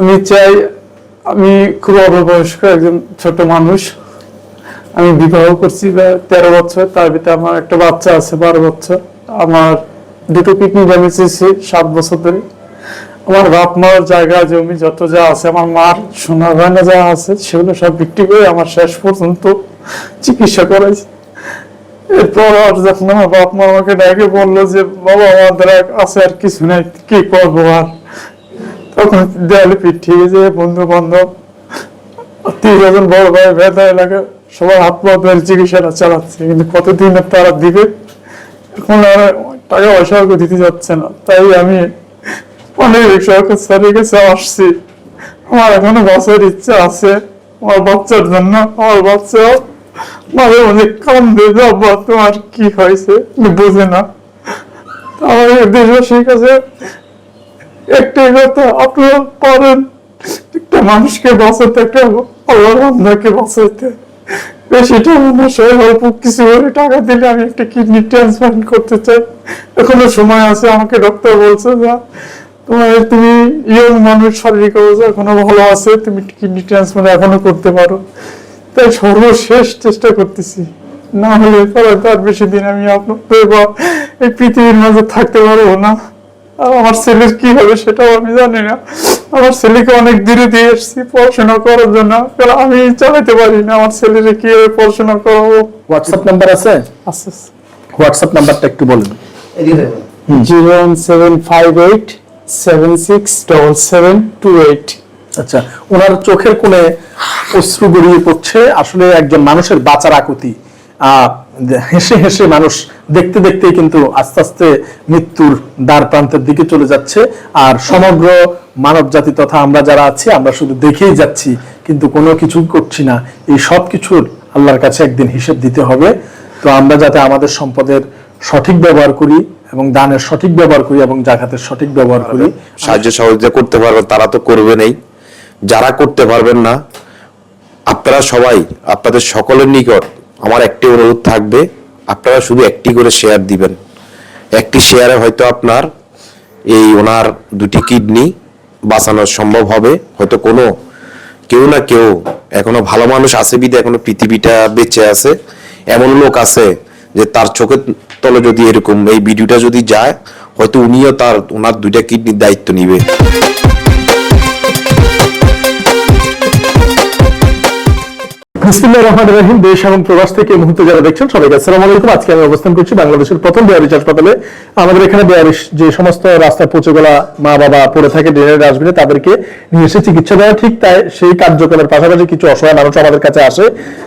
আমি চাই আমি খুব অল্প বয়স্ক একজন ছোট মানুষ। আমি বিবাহ করছি তেরো বছর, তার ভিতরে আমার একটা বাচ্চা আছে বারো বছর। আমার দুটো কিডনি ড্যামেজ হয়েছে সাত বছর ধরে। আমার বাপ মার জায়গা, জমি, যত যা আছে, আমার মার সোনা গয়না যা আছে, সেগুলো সব বিক্রি করে আমার শেষ পর্যন্ত চিকিৎসা করাইছে। এরপর আর যখন আমার বাপ মা আমাকে ডাকে, বলল যে, বাবা আমাদের আছে আর কিছু নাই, কি করব আর? তখন দেয়ালে পিঠ যে বন্ধু বান্ধব আত্মীয় বড় ভাই, ভেদা এলাকা, সবার ধরে চিকিৎসাটা চালাচ্ছে, কিন্তু কতদিন তারা দিবে? এখন আর টাকা পয়সা দিতে যাচ্ছে না। তাই আমি অনেক সরকার স্যারের কাছে আসছি। আমার এখনও বাঁচার ইচ্ছা আছে। আমার বাচ্চার জন্য, আমার বাচ্চা মাঝে মাঝে কান্দে যাব তোমার কি হয়েছে? বুঝে না। আমার দেশবাসীর কাছে একটাই কথা আপনারা পারেন। একটা মানুষকে বাঁচাতে একটা আল্লাহর বান্দাকে বাঁচাইতে। সে অল্প কিছু করে টাকা দিলে আমি একটা কিডনি ট্রান্সপ্লান্ট করতে চাই। এখনও সময় আছে, আমাকে ডক্টর বলছে, যে, তোমার, তুমি ইয়ং মানুষ, শারীরিক অবস্থা এখনও ভালো আছে, তুমি কিডনি ট্রান্সপ্লান্ট এখনও করতে পারো। তাই সর্বশেষ চেষ্টা করতেছি। না হলে তার বেশি দিন আমি আপনাদের বা এই পৃথিবীর মাঝে থাকতে পারব না। আমার ছেলের কি হবে সেটাও আমি জানি না। আমার ছেলেকে অনেক দূরে দিয়ে এসেছি পড়াশোনা করার জন্য। কারণ আমি চালাতে পারি না আমার ছেলেকে কীভাবে পড়াশোনা করাবো? হোয়াটসঅ্যাপ নাম্বার আছে? আস্তে হোয়াটসঅ্যাপ নাম্বারটা একটু বলুন। Zero one seven five eight seven six double seven two eight. আচ্ছা ওনার চোখের কোণে অশ্রু গড়িয়ে পড়ছে। আসলে একজন মানুষের বাঁচার আকুতি। আহ, হেসে হেসে মানুষ দেখতে দেখতেই কিন্তু আস্তে আস্তে মৃত্যুর দ্বার প্রান্তের দিকে চলে যাচ্ছে। আর সমগ্র মানব জাতি তথা আমরা যারা আছি আমরা শুধু দেখেই যাচ্ছি কিন্তু কোনো কিছু করছি না। এই সব কিছুর আল্লাহর কাছে একদিন হিসেব দিতে হবে। তো আমরা যাতে আমাদের সম্পদের সঠিক ব্যবহার করি এবং দানের সঠিক ব্যবহার করি এবং জাকাতের সঠিক ব্যবহার করি। সাহায্য সহযোগিতা করতে পারবেন তারা তো করবেনই যারা করতে পারবেন না আপনারা সবাই আপনাদের সকলের নিকট আমার একটি অনুরোধ থাকবে আপনারা শুধু একটি করে শেয়ার দিবেন। একটি শেয়ারে হয়তো আপনার এই ওনার দুটি কিডনি বাঁচানো সম্ভব হবে। হয়তো কোনো, কেউ না কেউ, এখনও ভালো মানুষ আছে বিদে এখনও পৃথিবীটা বেঁচে আছে। এমন লোক আছে যে তার চোখের তলে যদি এরকম এই ভিডিওটা যদি যায়, হয়তো উনিও তার, ওনার দুইটা কিডনির দায়িত্ব নিবে। বিসমিল্লাহির রহমানির রহিম, দেশ এবং প্রবাস থেকে এই মুহূর্তে যারা দেখছেন সবাইকে আসসালামু আলাইকুম। আজকে আমি অবস্থান করছি বাংলাদেশের প্রথম বেয়ারিশ হাসপাতালে। আমাদের এখানে বেয়ারিশ যে সমস্ত রাস্তায় পচে গেলা মা বাবা পড়ে থাকে ড্রেনের ডাস্টবিনে, তাদেরকে নিয়ে এসে চিকিৎসা দেওয়া ঠিক তাই সেই কার্যক্রমের পাশাপাশি কিছু অসহায় মানুষ আমাদের কাছে আসে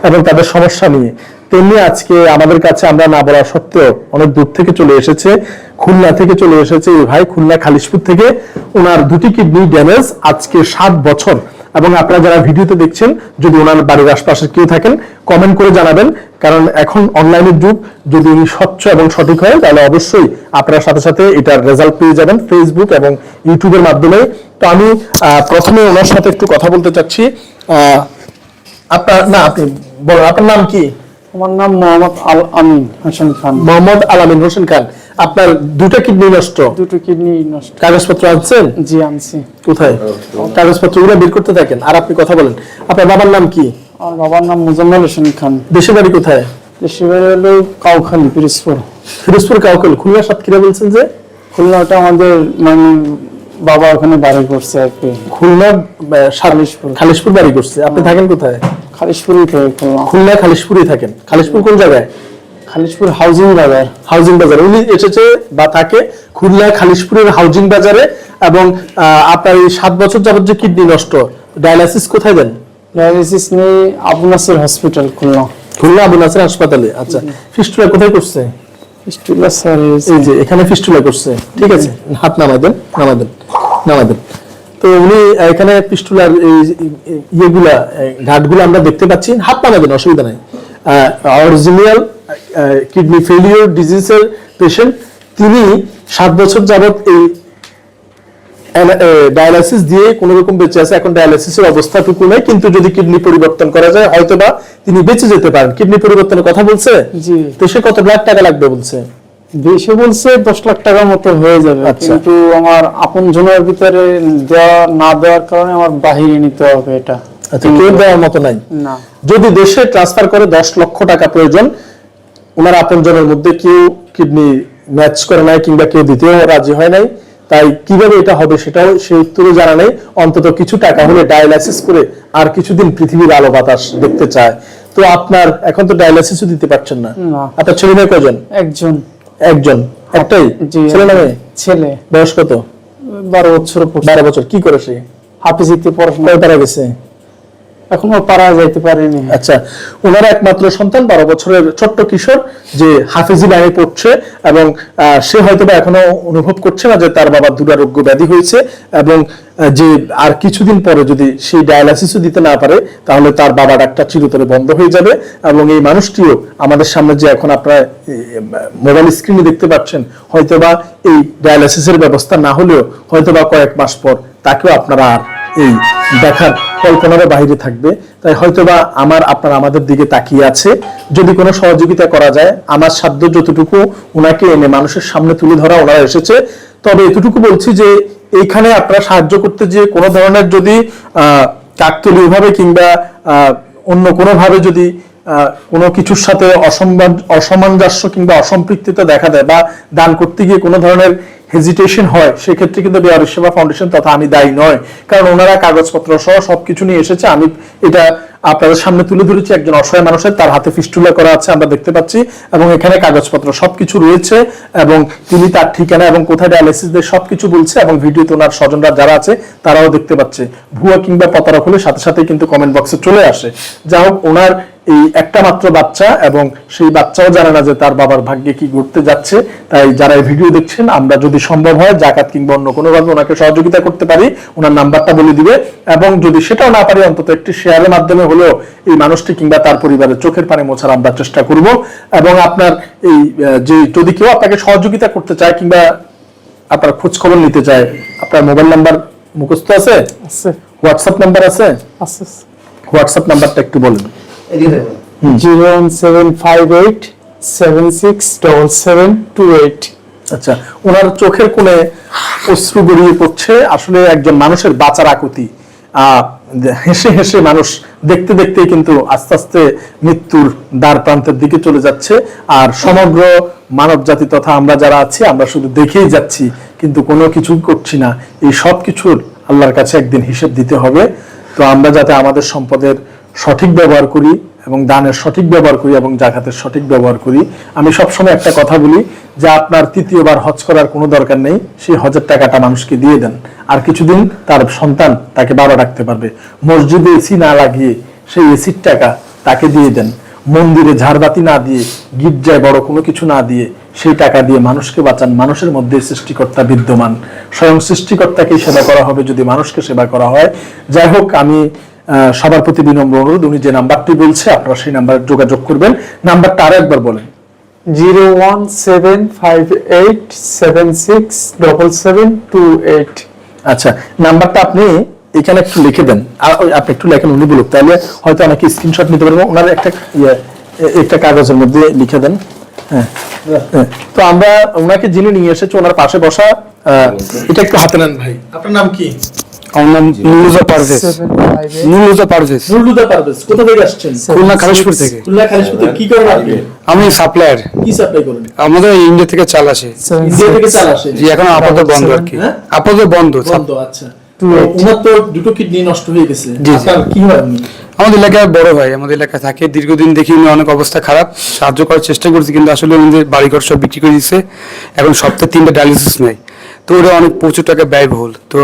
এবং তাদের সমস্যা নিয়ে। তেমনি আজকে আমাদের কাছে আমরা না বলা সত্ত্বেও অনেক দূর থেকে চলে এসেছে, খুলনা থেকে চলে এসেছে এই ভাই, খুলনা খালিশপুর থেকে। ওনার দুটি কিডনি ড্যামেজ আজকে সাত বছর। এবং আপনারা যারা ভিডিওতে দেখছেন যদি ওনার বাড়ির আশপাশে কেউ থাকেন কমেন্ট করে জানাবেন। কারণ এখন অনলাইনের যুগ যদি স্বচ্ছ এবং সঠিক হয় তাহলে অবশ্যই আপনার সাথে সাথে এটার রেজাল্ট পেয়ে যাবেন ফেসবুক এবং ইউটিউবের মাধ্যমে। তো আমি আহ, প্রথমে ওনার সাথে একটু কথা বলতে চাচ্ছি। আহ, আপনার না আপনি বলুন আপনার নাম কি? আমার নাম মোহাম্মদ আল আমিন হোসেন খান। মোহাম্মদ আলামিন হোসেন খান। আপনার দুটা কিডনি নষ্ট? দুটো কিডনি নষ্ট। কাগজপত্র আনছেন? জি আনছি। কোথায়? কাগজপত্রগুলো বের করতে থাকেন। আর আপনি কথা বলেন। আপনার বাবার নাম কি? আমার বাবার নাম মুজাম্মেল হোসেন খান। দেশের বাড়ি কোথায়? দেশের বাড়ি হলো কাউখালী পিরিজপুর। ফিরোজপুর কাউকল খুলনা সাতক্ষীরা বলছেন যে? খুলনাটা আমাদের মানে বাবা ওখানে বাড়ি করছে আর কি। খুলনা খালিশপুর। খালিশপুর বাড়ি করছে। আপনি থাকেন কোথায়? খালিশপুরই থেকে খুলনা। খুলনা খালিশপুরে থাকেন। খালিশপুর কোন জায়গায়? খালিশপুর হাউজিং বাজার। হাউজিং বাজার। উনি এসেছে বা থাকে খুলনা খালিশপুরের হাউজিং বাজারে এবং আপনার এই সাত বছর যাবত যে কিডনি নষ্ট ডায়ালাইসিস কোথায় দেন? ডায়ালিসিস নেই আবু নাসির হসপিটাল খুলনা। খুলনা আবু নাসের হাসপাতালে। আচ্ছা ফিস্টুলা কোথায় করছে? স্টুলা স্যার এই যে এখানে ফিস্টুলা করছে। ঠিক আছে হাত নামা দেন নামা দেন নামা দেন। তো উনি এখানে পিস্টুলার ইয়েগুলা ঘাটগুলো আমরা দেখতে পাচ্ছি। হাত নামা দেন অসুবিধা নাই। অরিজিনাল কিডনি ফেলিওর ডিজিজের পেশেন্ট তিনি সাত বছর যাবত এই ডায়ালাইসিস দিয়ে কোনো রকম বেঁচে আছে। এখন ডায়ালাইসিসের অবস্থাটুকু নেই কিন্তু যদি কিডনি পরিবর্তন করা যায় হয়তোবা তিনি বেঁচে যেতে পারেন। কিডনি পরিবর্তনের কথা বলছে? জি। তো সে কত লাখ টাকা লাগবে বলছে? বেশি বলছে দশ লাখ টাকার মতো হয়ে যাবে। আচ্ছা। কিন্তু আমার আপন জনের ভিতরে দেওয়া না দেওয়ার কারণে আমার বাহিরে নিতে হবে এটা। আচ্ছা কেউ দেওয়ার মতো নাই? না। যদি দেশে ট্রান্সফার করে দশ লক্ষ টাকা প্রয়োজন ওনার আপনজনের মধ্যে কেউ কিডনি ম্যাচ করে নাই কিংবা কেউ দিতেও রাজি হয় নাই। তাই কীভাবে এটা হবে সেটাও সে উত্তরও জানা নেই। অন্তত কিছু টাকা হলে ডায়ালাইসিস করে আর কিছুদিন পৃথিবীর আলো বাতাস দেখতে চায়। তো আপনার এখন তো ডায়ালাইসিসও দিতে পারছেন না। আপনার ছেলে মেয়ে কজন একজন। একজন। একটাই? ছেলে না মেয়ে? ছেলে। বয়স কত? বারো বছর বারো বছর। কি করে সে? হাফিজিতে পড়াশোনা কয় পারা গেছে? এখনও পারা যাইতে পারেনি। আচ্ছা ওনার একমাত্র সন্তান, বারো বছরের ছোট্ট কিশোর, যে হাফিজি লাইনে পড়ছে এবং সে হয়তো বা এখনও অনুভব করছে না যে তার বাবা দুরারোগ্য ব্যাধি হয়েছে এবং যে আর কিছুদিন পরে যদি সেই ডায়ালাইসিসও দিতে না পারে, তাহলে তার বাবা ডাক্তার চিরতরে বন্ধ হয়ে যাবে এবং এই মানুষটিও আমাদের সামনে যে এখন আপনারা মোবাইল স্ক্রিনে দেখতে পাচ্ছেন, হয়তোবা এই ডায়ালাইসিসের ব্যবস্থা না হলেও হয়তোবা কয়েক মাস পর তাকেও আপনারা আর এই দেখার কল্পনারও বাইরে থাকবে। তাই হয়তোবা আমার, আপনার আমাদের দিকে তাকিয়ে আছে। যদি কোনো সহযোগিতা করা যায়, আমার সাধ্য যতটুকু ওনাকে এনে মানুষের সামনে তুলে ধরা ওনারা এসেছে। তবে এতটুকু বলছি যে, এইখানে আপনারা সাহায্য করতে যে কোনো ধরনের যদি আহ কাকতলীয় ভাবে কিংবা অন্য কোনোভাবে যদি কোনো কিছুর সাথে অসম্মান, অসামঞ্জস্য কিংবা অসম্পৃক্ততা দেখা দেয় বা দান করতে গিয়ে কোনো ধরনের হেজিটেশন হয়, সেক্ষেত্রে কিন্তু বেয়ার সেবা ফাউন্ডেশন তথা আমি দায়ী নয়। কারণ ওনারা কাগজপত্র সহ সবকিছু নিয়ে এসেছে। আমি এটা আপনাদের সামনে তুলে ধরেছি। একজন অসহায় মানুষের তার হাতে ফিস্টুলা করা আছে, আমরা দেখতে পাচ্ছি। এবং এখানে কাগজপত্র সবকিছু রয়েছে এবং তিনি তার ঠিকানা এবং কোথায় ডায়ালিসিস দেয় সবকিছু বলছে এবং ভিডিওতে ওনার স্বজনরা যারা আছে, তারাও দেখতে পাচ্ছে। ভুয়া কিংবা প্রতারক হলে সাথে সাথে কিন্তু কমেন্ট বক্সে চলে আসে। যা হোক, ওনার এই একটা মাত্র বাচ্চা এবং সেই বাচ্চাও জানে না যে তার বাবার ভাগ্যে কি ঘটতে যাচ্ছে। তাই যারা এই ভিডিও দেখছেন আমরা যদি সম্ভব হয় জাকাত কিংবা অন্য কোনো ভাবে ওনাকে সহযোগিতা করতে পারি ওনার নাম্বারটা বলে দিবে। এবং যদি সেটাও না পারি অন্তত একটি শেয়ারের মাধ্যমে হলেও এই মানুষটি কিংবা তার পরিবারের চোখের পানি মোছার আমরা চেষ্টা করব। এবং আপনার এই যে যদি কেউ আপনাকে সহযোগিতা করতে চায় কিংবা আপনার খোঁজ খবর নিতে চায় আপনার মোবাইল নাম্বার মুখস্থ আছে? হোয়াটসঅ্যাপ নাম্বার আছে? আছে হোয়াটসঅ্যাপ নাম্বারটা একটু বলেন। Zero one seven five eight seven six double seven two eight. আচ্ছা ওনার চোখের কোণে অশ্রু গড়িয়ে পড়ছে আসলে একজন মানুষের বাঁচার আকুতি। হেসে হেসে মানুষ দেখতে দেখতেই কিন্তু আস্তে আস্তে মৃত্যুর দ্বার প্রান্তের দিকে চলে যাচ্ছে। আর সমগ্র মানব জাতি তথা আমরা যারা আছি আমরা শুধু দেখেই যাচ্ছি কিন্তু কোনো কিছু করছি না। এই সব কিছুর আল্লাহর কাছে একদিন হিসেব দিতে হবে। তো আমরা যাতে আমাদের সম্পদের সঠিক ব্যবহার করি এবং দানের সঠিক ব্যবহার করি এবং জাকাতের সঠিক ব্যবহার করি, আমি সবসময় একটা কথা বলি যে আপনার তৃতীয়বার হজ করার কোনো দরকার নেই, সেই হজের টাকাটা মানুষকে দিয়ে দেন। আর কিছুদিন তার সন্তান তাকে বাবা রাখতে পারবে। মসজিদে এসি না লাগিয়ে সেই এসির টাকা তাকে দিয়ে দেন। মন্দিরে ঝাড়বাতি না দিয়ে, গির্জায় বড় কোনো কিছু না দিয়ে সেই টাকা দিয়ে মানুষকে বাঁচান। মানুষের মধ্যে সৃষ্টিকর্তা বিদ্যমান। স্বয়ং সৃষ্টিকর্তাকেই সেবা করা হবে যদি মানুষকে সেবা করা হয়। যাই হোক, আমি সবার প্রতি বিনম্র অনুরোধ উনি যে নাম্বারটি বলছে আপনারা সেই নাম্বারে যোগাযোগ করবেন। নাম্বারটা আরও একবার বলেন। Zero one seven five eight seven six double seven two eight. আচ্ছা নাম্বারটা আপনি এখানে একটু লিখে দেন। আর ওই আপনি একটু লেখেন উনি বলুক। তাহলে হয়তো অনেকে স্ক্রিনশট নিতে পারব। ওনার একটা ইয়ে, একটা কাগজের মধ্যে লিখে দেন। হ্যাঁ হ্যাঁ। তো আমরা ওনাকে যিনি নিয়ে এসেছি ওনার পাশে বসা আহ, এটা একটু হাতে নেন ভাই। আপনার নাম কি? আমার নাম Nuruja Parvez seven five eight Nuruja Parvez Nuruda Parvez কোথা থেকে আসছেন খুলনা খালিশপুর থেকে খুলনা খালিশপুর থেকে কি করেন আপনি আমি সাপ্লায়ার কি সাপ্লাই করেন আমাদের ইন্ডিয়া থেকে চাল আসে ইন্ডিয়া থেকে চাল আসে জি এখন আপাতত বন্ধ আর কি। হ্যাঁ? আপাতত বন্ধ বন্ধ আচ্ছা। তো eight. ওনার তো দুটো কিডনি নষ্ট হয়ে গেছে। জি, জি। আপনার কি হয় আমাদের এলাকায় বড় ভাই আমাদের এলাকায় থাকে। দীর্ঘদিন দেখি উনি অনেক অবস্থা খারাপ। সাহায্য করার চেষ্টা করছি কিন্তু আসলে আমাদের বাড়িঘর সব বিক্রি করে দিচ্ছে এখন সপ্তাহে তিনটা ডায়ালিসিস নেয় তো ওটা অনেক প্রচুর টাকা ব্যয়বহুল। তো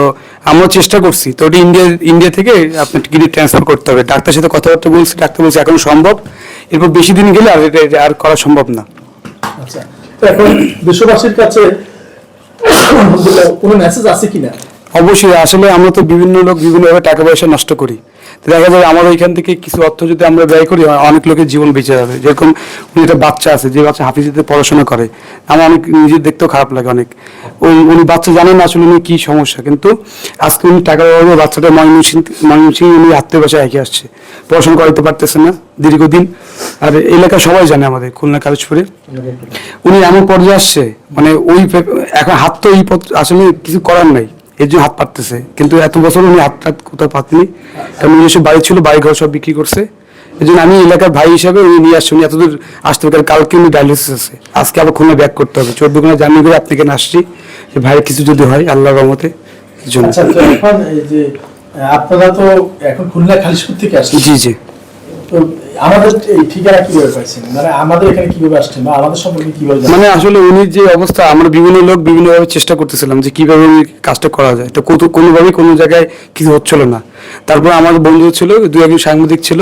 আমরা চেষ্টা করছি। তো ওটা ইন্ডিয়া ইন্ডিয়া থেকে আপনার কিডনি ট্রান্সফার করতে হবে। ডাক্তার সাথে কথাবার্তা বলছি ডাক্তার বলছে এখন সম্ভব। এরপর বেশি দিন গেলে আর এটা আর করা সম্ভব না। আচ্ছা। তো এখন বিশ্ববাসীর কাছে কোনো মেসেজ আছে কিনা? অবশ্যই। আসলে আমরা তো বিভিন্ন লোক বিভিন্নভাবে টাকা পয়সা নষ্ট করি। দেখা যায় আমার ওইখান থেকে কিছু অর্থ যদি আমরা ব্যয় করি অনেক লোকের জীবন বেঁচে যাবে। যেরকম উনি একটা বাচ্চা আছে, যে বাচ্চা হাফিজিতে পড়াশোনা করে, আমার অনেক নিজের দেখতেও খারাপ লাগে অনেক। ওই উনি বাচ্চা জানেন না আসলে উনি কি সমস্যা, কিন্তু আজকে উনি টাকার অভাবে বাচ্চাটা ময়মনসিং ময়মনসিং উনি আত্মীয় বাসায় একে আসছে। পড়াশোনা করাতে পারতেছে না দীর্ঘদিন। আর এলাকা সবাই জানে আমাদের, খুলনা কালেজপুরে উনি এমন পর্যায়ে আসছে মানে ওই এখন হাত তো এই পথ আসলে কিছু করার নাই। এর জন্য হাত পাততেছে। কিন্তু এত বছর উনি হাত টাত কোথাও পাতনি। কারণ নিজস্ব বাড়ি ছিল বাড়ি ঘর সব বিক্রি করছে। এই জন্য আমি এলাকার ভাই হিসাবে উনি নিয়ে আসছি। উনি এতদূর আসতে কারণ কালকে উনি ডায়ালিসিস আছে। আজকে আবার খুলনা ব্যাক করতে হবে। চোদ্দ ঘণ্টা জার্নি করে আপনাকে আসছি। যে ভাইয়ের কিছু যদি হয় আল্লাহর রহমতে জন্য। আচ্ছা আপনারা তো এখন খুলনা খালিশপুর থেকে আসছেন। জি জি। মানে মানে আসলে উনি যে অবস্থা, আমরা বিভিন্ন লোক বিভিন্নভাবে চেষ্টা করতেছিলাম যে কীভাবে উনি কাজটা করা যায়। তো কোনোভাবেই কোনো জায়গায় কিছু হচ্ছিল না। তারপর আমার বন্ধু ছিল, দু একজন সাংবাদিক ছিল,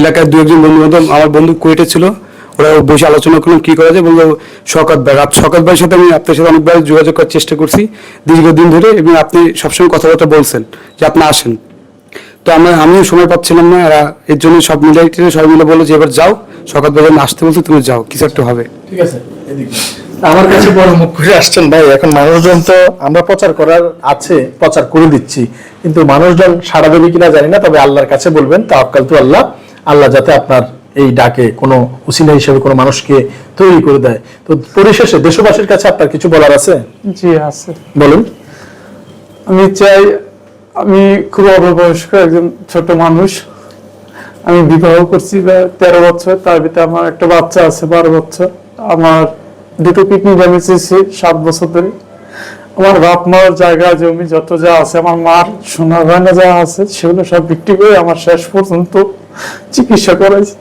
এলাকার দু একজন বন্ধু বান্ধব আমার বন্ধু কুয়েটে ছিল। ওরা বসে আলোচনা করলাম কি করা যায়, বলল শকাত ভাই, রাত শকাত ভাইয়ের সাথে আমি আপনার সাথে অনেকবার যোগাযোগ করার চেষ্টা করছি দীর্ঘদিন ধরে এবং আপনি সবসময় কথাবার্তা বলছেন যে আপনি আসেন। তো আমরা আমিও সময় পাচ্ছিলাম না এরা এর জন্য সব মিলাই টিলে সবাই মিলে বলল যে এবার যাও ভাই আমি আসতে বলছি তুমি যাও কিছু একটা হবে। ঠিক আছে আমার কাছে বড় মুখ করে আসছেন ভাই এখন মানুষজন তো আমরা প্রচার করার আছে প্রচার করে দিচ্ছি কিন্তু মানুষজন সাড়া দেবে কিনা জানি না তবে আল্লাহর কাছে বলবেন তাওয়াক্কাল তো আল্লাহ আল্লাহ যাতে আপনার এই ডাকে কোনো উসিলা হিসেবে কোনো মানুষকে তৈরি করে দেয়। তো পরিশেষে দেশবাসীর কাছে আপনার কিছু বলার আছে? জি আছে। বলুন। আমি চাই আমি খুব অল্প বয়স্ক একজন ছোট মানুষ। আমি বিবাহ করছি তেরো বছর, তার ভিতরে আমার একটা বাচ্চা আছে, বারো বছর। আমার দুটো কিডনি ড্যামেজ হয়েছে সাত বছর ধরে। আমার বাপ মার জায়গা, জমি, যত যা আছে, আমার মার সোনা গয়না যা আছে, সেগুলো সব বিক্রি করে আমার শেষ পর্যন্ত চিকিৎসা করাইছে।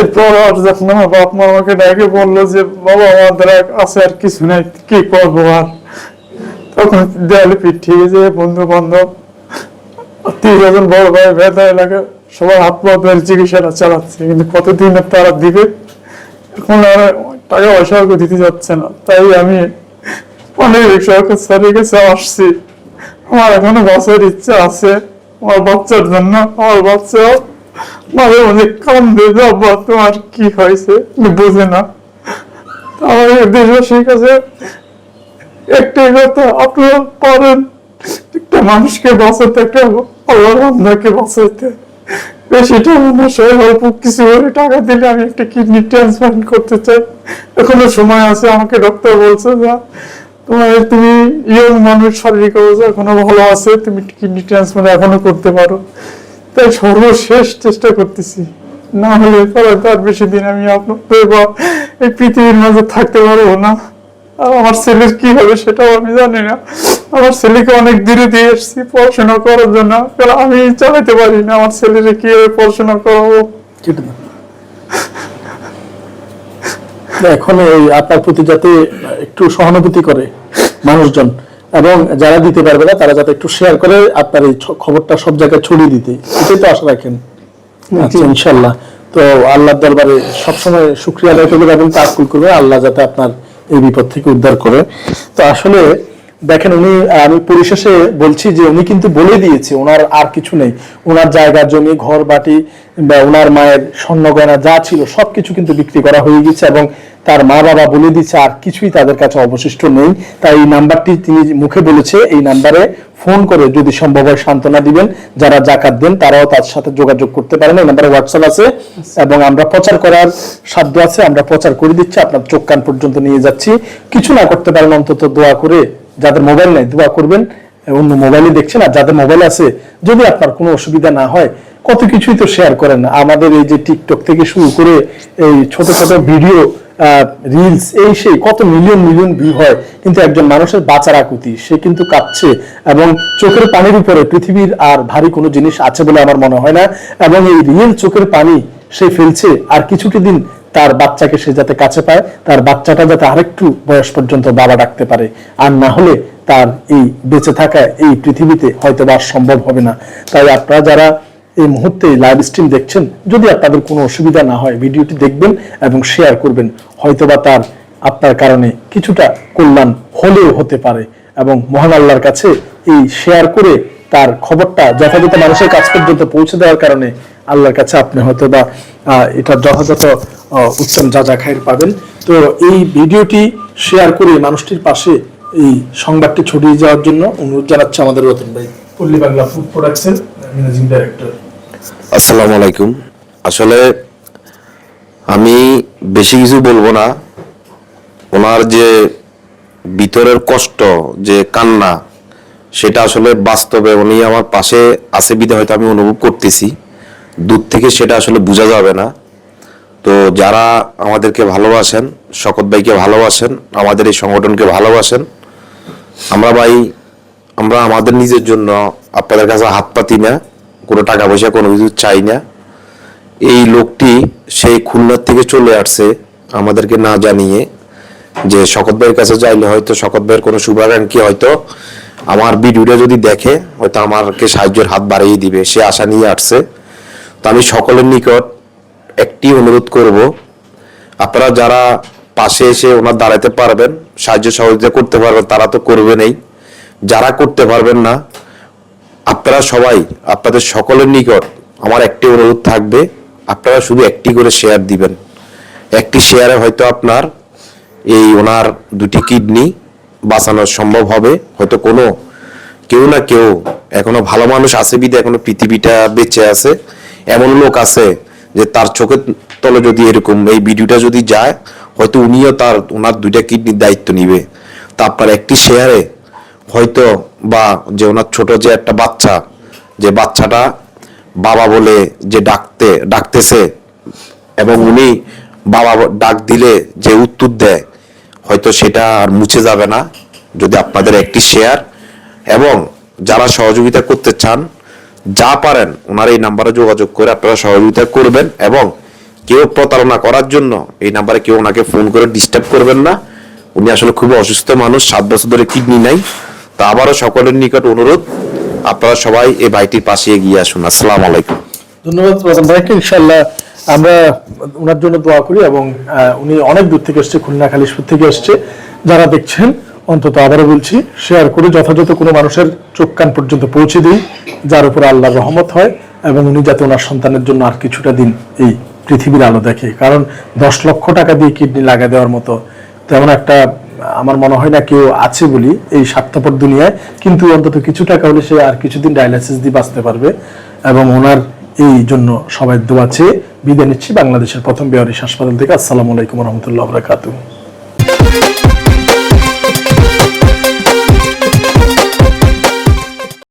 এরপর আর যখন আমার বাপ মা আমাকে ডাকে, বলল যে, বাবা আমাদের আছে, আর কিছু নাই, কি করব আর? তখন দেয়ালে পিঠিয়ে যে বন্ধু বান্ধব স্বজন বড় ভাই ভেদা এলাকা সবার ধরে চিকিৎসাটা চালাচ্ছে, কিন্তু কতদিন তারা দিবে? এখন আর টাকা পয়সাও দিতে যাচ্ছে না। তাই আমি অনেক সরকার স্যারের কাছে আসছি। আমার এখনও বাঁচার ইচ্ছা আছে। আমার বাচ্চার জন্য আমার বাচ্চা মাঝে মাঝে কান্দে যাব তোমার কি হয়েছে? বুঝে না। আমার দেশবাসীর কাছে কথা, আপনারা পারেন। একটা মানুষকে বাঁচাতে, একটা আল্লাহ বান্দাকে বাঁচাইতে বেশি টাকা না অল্প কিছু টাকা দিলে আমি একটা কিডনি ট্রান্সপ্লান্ট করতে চাই। এখনও সময় আছে, আমাকে ডক্টর বলছে যে, তোমার, তুমি ইয়ং মানুষ, শারীরিক অবস্থা এখনও ভালো আছে, তুমি কিডনি ট্রান্সপ্লান্ট এখনও করতে পারো। তাই সর্বশেষ চেষ্টা করতেছি। না হলে তার বেশি দিন আমি আপনার বা এই পৃথিবীর মাঝে থাকতে পারব না। আমার ছেলের কি হবে সেটাও আমি জানি না। আমার ছেলেকে অনেক দূরে দিয়ে এসেছি পড়াশোনা করার জন্য। কারণ আমি চালাতে পারি না আমার ছেলেকে কীভাবে পড়াশোনা করাবো। এখন এই আপনার প্রতি যাতে একটু সহানুভূতি করে মানুষজন এবং যারা দিতে পারবে না তারা যাতে একটু শেয়ার করে আপনার এই খবরটা সব জায়গায় ছড়িয়ে দিতে। এটাই তো আশা রাখেন। আচ্ছা ইনশাল্লাহ তো আল্লাহর দরবারে সবসময় শুক্রিয়া আদায় করবেন এবং তাকুল করবে আল্লাহ যাতে আপনার এই বিপদ থেকে উদ্ধার করে। তো আসলে দেখেন উনি আমি পরিশেষে বলছি যে উনি কিন্তু বলে দিয়েছে, ওনার আর কিছু নেই। ওনার জায়গা, জমি, ঘর, বাটি, বা ওনার মায়ের স্বর্ণ গয়না যা ছিল, সবকিছু কিন্তু বিক্রি করা হয়ে গেছে এবং তার মা বাবা বলে দিচ্ছে আর কিছুই তাদের কাছে অবশিষ্ট নেই। তাই এই নাম্বারটি তিনি মুখে বলেছে, এই নাম্বারে ফোন করে যদি সম্ভব হয় সান্ত্বনা দিবেন। যারা জাকাত দেন, তারাও তার সাথে যোগাযোগ করতে পারেন। এই নাম্বারে হোয়াটসঅ্যাপ আছে এবং আমরা প্রচার করার সাধ্য আছে। আমরা প্রচার করে দিচ্ছি, আপনার চোখ কান পর্যন্ত নিয়ে যাচ্ছি। কিছু না করতে পারেন, অন্তত দোয়া করে যাদের মোবাইল নেই, দোয়া করবেন। অন্য মোবাইলে দেখছেন, আর যাদের মোবাইল আছে, যদি আপনার কোনো অসুবিধা না হয়, কত কিছুই তো শেয়ার করেন আমাদের এই যে টিকটক থেকে শুরু করে এই ছোট ছোট ভিডিও রিলস এই সেই কত মিলিয়ন মিলিয়ন ভিউ হয় কিন্তু একজন মানুষের বাঁচার আকুতি, সে কিন্তু কাঁপছে এবং চোখের পানির উপরে পৃথিবীর আর ভারী কোনো জিনিস আছে বলে আমার মনে হয় না এবং এই রিয়েল চোখের পানি সে ফেলছে আর কিছুটি দিন তার বাচ্চাকে সে যাতে কাছে পায়, তার বাচ্চাটা যাতে আরেকটু বয়স পর্যন্ত বাবা ডাকতে পারে আর না হলে তার এই বেঁচে থাকা এই পৃথিবীতে হয়তো বা সম্ভব হবে না। তাই আপনারা যারা এই মুহূর্তে লাইভ স্ট্রিম দেখছেন। যদি আপনাদের কোনো অসুবিধা না হয়, ভিডিওটি দেখবেন এবং শেয়ার করবেন। হয়তোবা তার আপনার কারণে কিছুটা কল্যাণ হলেও হতে পারে এবং মহান আল্লাহর কাছে এই শেয়ার করে তার খবরটা যথাযথ মানুষের কাছ পর্যন্ত পৌঁছে দেওয়ার কারণে আল্লাহর কাছে আপনি হয়তো বা এটা যথাযথ উত্তম যা যা খায়ের পাবেন। তো এই ভিডিওটি শেয়ার করে মানুষটির পাশে এই সংবাদটি ছড়িয়ে যাওয়ার জন্য অনুরোধ জানাচ্ছে আমাদের রতন ভাই। পল্লী বাংলা ফুড প্রোডাক্টসের ম্যানেজিং ডাইরেক্টর আসসালামু আলাইকুম। আসলে আমি বেশি কিছু বলব না। ওনার যে ভিতরের কষ্ট, যে কান্না, সেটা আসলে বাস্তবে উনি আমার পাশে আছে বিধে হয়তো আমি অনুভব করতেছি। দূর থেকে সেটা আসলে বোঝা যাবে না। তো যারা আমাদেরকে ভালোবাসেন, শকত ভাইকে ভালোবাসেন, আমাদের এই সংগঠনকে ভালোবাসেন, আমরা ভাই, আমরা আমাদের নিজের জন্য আপনাদের কাছে হাত পাতি না কোনো টাকা পয়সা, কোনো কিছু চাই না। এই লোকটি সেই খুলনার থেকে চলে আসছে আমাদেরকে না জানিয়ে যে শকত ভাইয়ের কাছে যাইলে হয়তো শকত ভাইয়ের কোনো শুভাকাঙ্ক্ষী হয়তো আমার ভিডিওটা যদি দেখে, হয়তো আমাকে সাহায্যের হাত বাড়িয়ে দিবে। সে আশা নিয়ে আসছে। তো আমি সকলের নিকট একটি অনুরোধ করব, আপনারা যারা পাশে এসে ওনার দাঁড়াতে পারবেন, সাহায্য সহযোগিতা করতে পারবেন, তারা তো করবেনই যারা করতে পারবেন না আপনারা সবাই, আপনাদের সকলের নিকট আমার একটি অনুরোধ থাকবে, আপনারা শুধু একটি করে শেয়ার দিবেন। একটি শেয়ারে হয়তো আপনার এই ওনার দুটি কিডনি বাঁচানো সম্ভব হবে। হয়তো কোনো, কেউ না কেউ, এখনও ভালো মানুষ আছে বিদে এখনও পৃথিবীটা বেঁচে আছে। এমন লোক আছে যে তার চোখের তলে যদি এরকম এই ভিডিওটা যদি যায়, হয়তো উনিও তার, ওনার দুইটা কিডনির দায়িত্ব নিবে। তা আপনার একটি শেয়ারে হয়তো বা যে ওনার ছোট যে একটা বাচ্চা, যে বাচ্চাটা বাবা বলে যে ডাকতে, ডাকতেছে এবং উনি বাবা ডাক দিলে যে উত্তর দেয়, হয়তো সেটা আর মুছে যাবে না যদি আপনাদের একটি শেয়ার এবং যারা সহযোগিতা করতে চান, যা পারেন ওনার এই নাম্বারে যোগাযোগ করে আপনারা সহযোগিতা করবেন এবং কেউ প্রতারণা করার জন্য এই নাম্বারে কেউ ওনাকে ফোন করে ডিস্টার্ব করবেন না। উনি আসলে খুবই অসুস্থ মানুষ, সাত বছর ধরে কিডনি নাই। তা আবারও সকলের নিকট অনুরোধ, আপনারা সবাই এই ভাইটির পাশে এগিয়ে আসুন। আসসালাম আলাইকুম। ধন্যবাদ ভাইকে। ইনশাল্লাহ আমরা ওনার জন্য দোয়া করি এবং উনি অনেক দূর থেকে এসছে, খুলনা খালিশপুর থেকে এসছে। যারা দেখছেন, অন্তত আবারও বলছি শেয়ার করে যথাযথ কোনো মানুষের চোখ কান পর্যন্ত পৌঁছে দিই, যার উপর আল্লাহর রহমত হয় এবং উনি যাতে ওনার সন্তানের জন্য আর কিছুটা দিন এই পৃথিবীর আলো দেখে। কারণ দশ লক্ষ টাকা দিয়ে কিডনি লাগা দেওয়ার মতো তেমন একটা আমার মনে হয় না কেউ আছে বলি এই স্বার্থপর দুনিয়ায়, কিন্তু অন্তত কিছু টাকা হলে সে আর কিছুদিন ডায়ালাইসিস দিয়ে বাঁচতে পারবে এবং ওনার এই জন্য সবাই দোয়া চেয়ে বিদায় নিচ্ছি বাংলাদেশের প্রথম বেয়ারিশ হাসপাতাল থেকে। আসসালামু আলাইকুম রহমতুল্লাহ বরাকাতুহ।